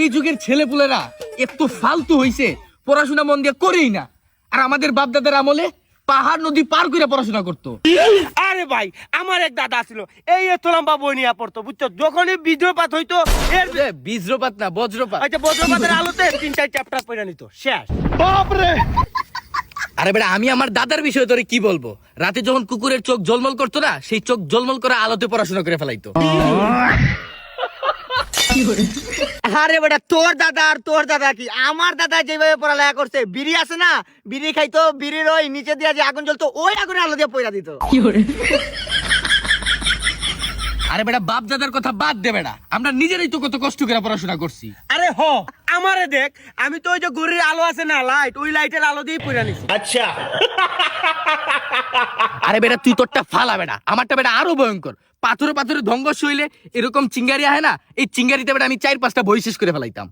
এই যুগের ছেলেপুলেরা এত ফালতু হইছে পড়াশোনা মন দিয়ে করেই না। আর আমাদের বাপ দাদার আমলে পাহাড় নদী পার করে পড়াশোনা করতো। আরে ভাই আমার এক দাদা ছিল এই এত লম্বা বই নিয়ে পড়তো বুঝছ? যখনই বীর্যপাত হইতো এর বীজ্রপাত না বজ্রপাত। আচ্ছা বজ্রপাতের আলোতে তিন চার চ্যাপ্টার পড়ে নিত শেষ। বাপরে! আরে বেটা আমি আমার দাদার বিষয়ে তোরে কি বলব? রাতে যখন কুকুরের চোখ জলমল করতো না সেই চোখ জলমল করে আলোতে পড়াশোনা করে ফেলাইতো। আরে বেটা তোর দাদা আর তোর দাদা কি? আমার দাদা যেভাবে পড়ালেখা করছে বিড়ি আছে না? বিড়ি খাইতো বিড়ির ওই নিচে দিয়ে যে আগুন জ্বলতো ওই আগুনে আলো দিয়ে পয়রা দিত। আরে বেটা বাপ দাদার কথা বাদ দে বেটা। আমরা নিজেরাই তো কত কষ্ট করে পড়াশোনা করছি। আরে হ আমারে দেখ আমি তো ওই যে ঘড়ির আলো আছে না লাইট ওই লাইটের আলো দিয়ে পয়রা নিছি। আরে বেটা, তুই তোরটা ফালা বেটা। আমারটা বেটা আরও ভয়ঙ্কর। পাথরে পাথরে ধ্বংস হইলে এরকম চিঙ্গারি হয় না, এই চিঙ্গারিতে বেটা আমি চার পাঁচটা বই শেষ করে ফেলাইতাম।